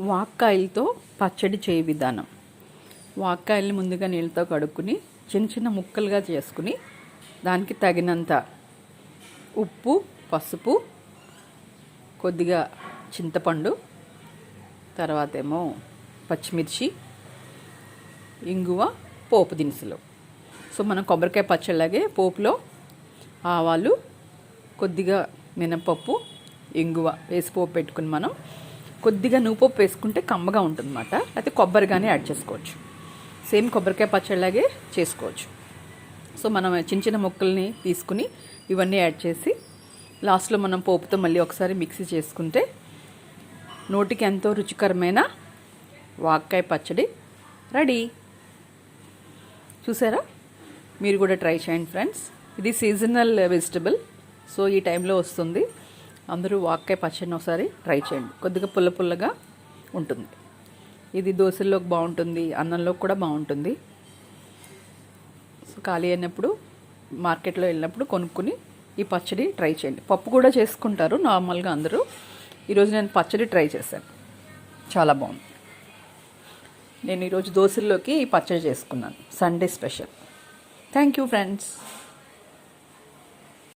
వాక్కాయలతో పచ్చడి చేయ విధానం. వాక్కాయల్ని ముందుగా నీళ్ళతో కడుక్కుని చిన్న చిన్న ముక్కలుగా చేసుకుని దానికి తగినంత ఉప్పు పసుపు కొద్దిగా చింతపండు తర్వాత ఏమో పచ్చిమిర్చి ఇంగువ పోపు దినుసులు. సో మనం కొబ్బరికాయ పచ్చళ్ళగే పోపులో ఆవాలు కొద్దిగా మినపప్పు ఇంగువ వేసి పోపు పెట్టుకుని మనం కొద్దిగా నువ్వుపప్పు వేసుకుంటే కమ్మగా ఉంటుందన్నమాట. అయితే కొబ్బరి కానీ యాడ్ చేసుకోవచ్చు. సేమ్ కొబ్బరికాయ పచ్చడిలాగే చేసుకోవచ్చు. సో మనం చిన్న చిన్న ముక్కల్ని తీసుకుని ఇవన్నీ యాడ్ చేసి లాస్ట్లో మనం పోపుతో మళ్ళీ ఒకసారి మిక్సీ చేసుకుంటే నోటికి ఎంతో రుచికరమైన వాక్కాయ పచ్చడి రెడీ. చూసారా? మీరు కూడా ట్రై చేయండి ఫ్రెండ్స్. ఇది సీజనల్ వెజిటబుల్ సో ఈ టైంలో వస్తుంది. అందరూ వాక్కాయ పచ్చడిని ఒకసారి ట్రై చేయండి. కొద్దిగా పుల్ల పుల్లగా ఉంటుంది. ఇది దోశల్లోకి బాగుంటుంది అన్నంలోకి కూడా బాగుంటుంది. సో ఖాళీ అయినప్పుడు మార్కెట్లో వెళ్ళినప్పుడు కొనుక్కుని ఈ పచ్చడి ట్రై చేయండి. పప్పు కూడా చేసుకుంటారు నార్మల్గా అందరూ. ఈరోజు నేను పచ్చడి ట్రై చేశాను. చాలా బాగుంది. నేను ఈరోజు దోశల్లోకి ఈ పచ్చడి చేసుకున్నాను. Sunday special. Thank you friends.